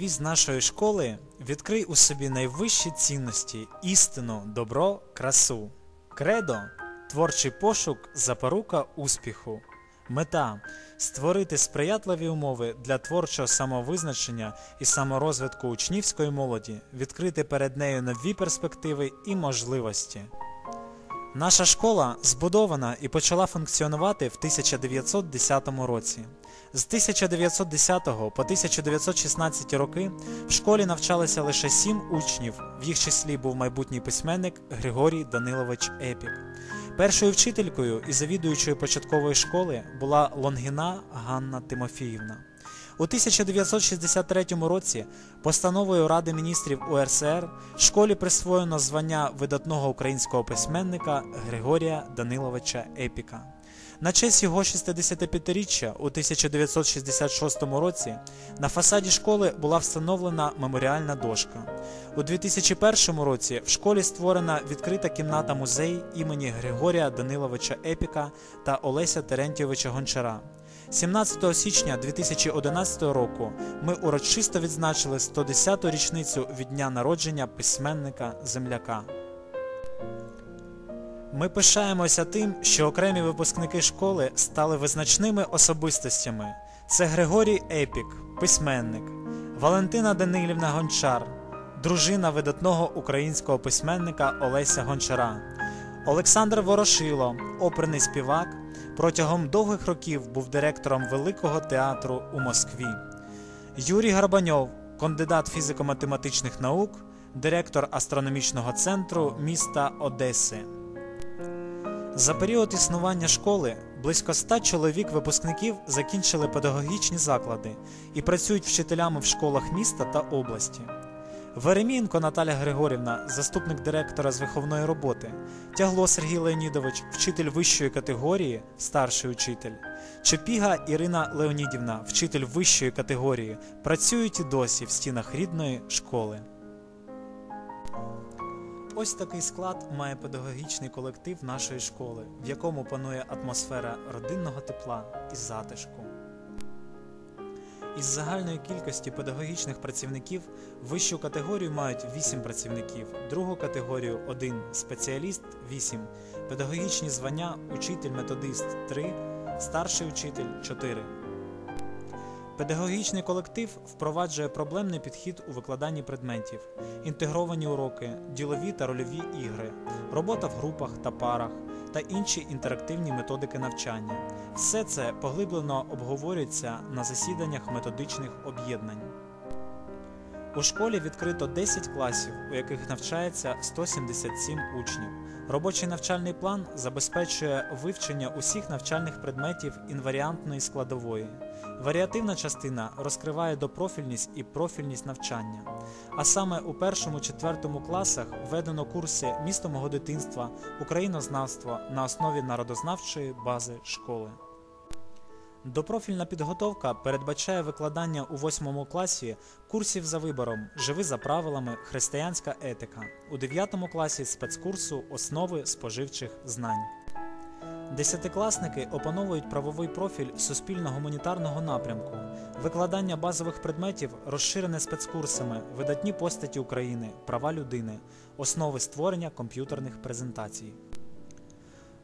з нашої школи відкрий у собі найвищі цінності, істину, добро, красу. Кредо творчий пошук, запорука успіху. Мета створити сприятливі умови для творчого самовизначення і саморозвитку учнівської молоді, відкрити перед нею нові перспективи і можливості. Наша школа збудована і почала функціонувати в 1910 році. З 1910 по 1916 роки в школі навчалися лише сім учнів, в їх числі був майбутній письменник Григорій Данилович Епік. Першою вчителькою і завідуючою початкової школи була Лонгіна Ганна Тимофіївна. У 1963 році постановою Ради міністрів УРСР школі присвоєно звання видатного українського письменника Григорія Даниловича Епіка. На честь його 65-річчя у 1966 році на фасаді школи була встановлена меморіальна дошка. У 2001 році в школі створена відкрита кімната музей імені Григорія Даниловича Епіка та Олеся Терентьовича Гончара. 17 січня 2011 року ми урочисто відзначили 110-ту річницю від дня народження письменника земляка. Ми пишаємося тим, що окремі випускники школи стали визначними особистостями. Це Григорій Епік, письменник, Валентина Данилівна Гончар, дружина видатного українського письменника Олеся Гончара, Олександр Ворошило, оперний співак, протягом довгих років був директором Великого театру у Москві. Юрій Гарбаньов, кандидат фізико-математичних наук, директор астрономічного центру міста Одеси. За період існування школи близько ста чоловік випускників закінчили педагогічні заклади і працюють вчителями в школах міста та області. Веремієнко Наталя Григорівна, заступник директора з виховної роботи, Тягло Сергій Леонідович, вчитель вищої категорії, старший учитель, Чепіга Ірина Леонідівна, вчитель вищої категорії, працюють і досі в стінах рідної школи. Ось такий склад має педагогічний колектив нашої школи, в якому панує атмосфера родинного тепла і затишку. Із загальної кількості педагогічних працівників вищу категорію мають 8 працівників, другу категорію 1, спеціаліст 8, педагогічні звання учитель-методист 3, старший учитель 4. Педагогічний колектив впроваджує проблемний підхід у викладанні предметів, інтегровані уроки, ділові та рольові ігри, робота в групах та парах та інші інтерактивні методики навчання. Все це поглиблено обговорюється на засіданнях методичних об'єднань. У школі відкрито 10 класів, у яких навчається 177 учнів. Робочий навчальний план забезпечує вивчення усіх навчальних предметів інваріантної складової. Варіативна частина розкриває допрофільність і профільність навчання. А саме у першому-четвертому класах введено курси місто мого дитинства, українознавство на основі народознавчої бази школи. Допрофільна підготовка передбачає викладання у 8 класі курсів за вибором Живи за правилами, християнська етика, у 9 класі спецкурсу Основи споживчих знань. Десятикласники опановують правовий профіль суспільно-гуманітарного напрямку, викладання базових предметів розширене спецкурсами, видатні постаті України, права людини, основи створення комп'ютерних презентацій.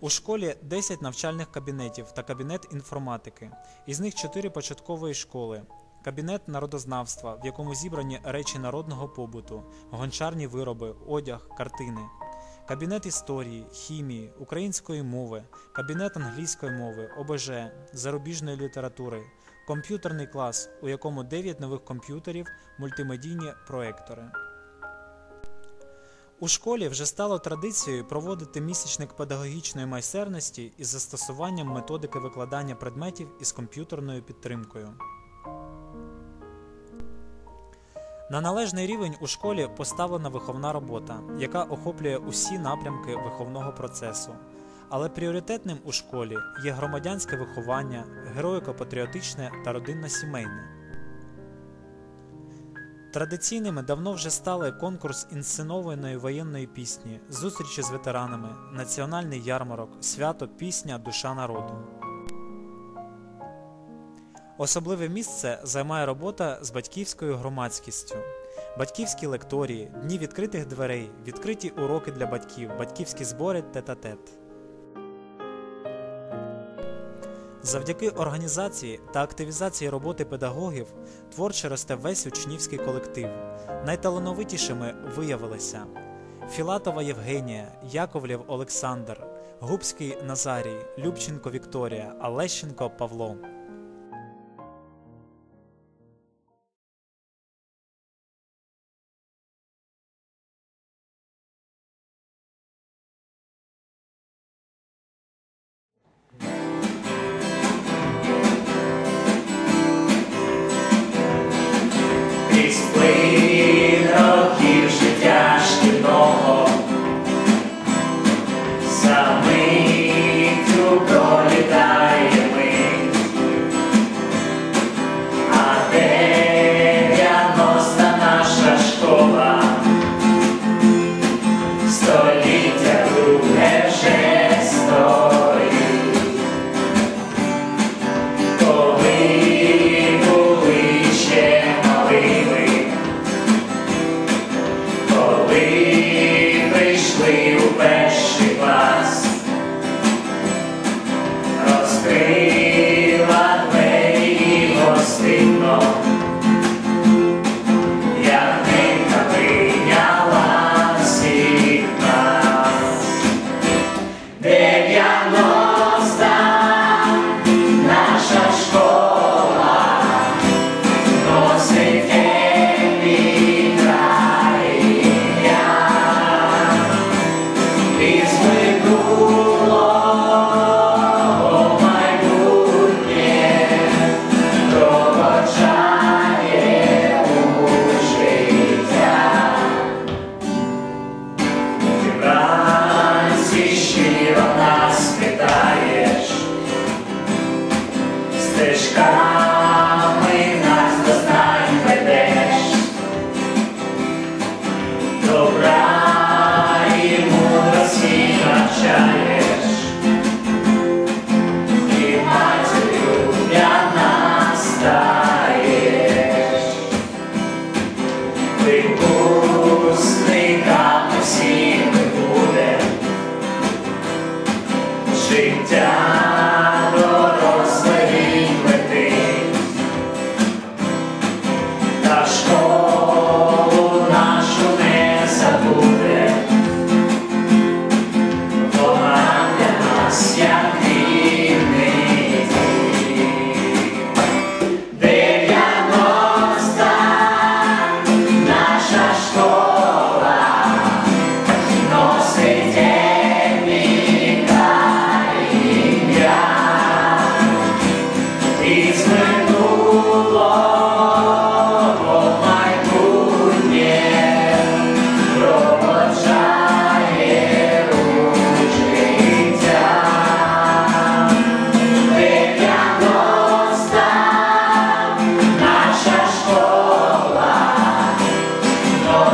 У школі 10 навчальних кабінетів та кабінет інформатики, із них 4 початкової школи, кабінет народознавства, в якому зібрані речі народного побуту, гончарні вироби, одяг, картини, кабінет історії, хімії, української мови, кабінет англійської мови, ОБЖ, зарубіжної літератури, комп'ютерний клас, у якому 9 нових комп'ютерів, мультимедійні проектори. У школі вже стало традицією проводити місячник педагогічної майстерності із застосуванням методики викладання предметів із комп'ютерною підтримкою. На належний рівень у школі поставлена виховна робота, яка охоплює усі напрямки виховного процесу. Але пріоритетним у школі є громадянське виховання, героїко-патріотичне та родинно-сімейне. Традиційними давно вже стали конкурс інсценованої воєнної пісні, зустрічі з ветеранами, національний ярмарок, свято Пісня Душа народу. Особливе місце займає робота з батьківською громадськістю. Батьківські лекторії, дні відкритих дверей, відкриті уроки для батьків, батьківські збори тет-а-тет. Завдяки організації та активізації роботи педагогів творче росте весь учнівський колектив. Найталановитішими виявилися Філатова Євгенія, Яковлєв Олександр, Губський Назарій, Любченко Вікторія, Алещенко Павло.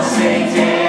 sing, sing.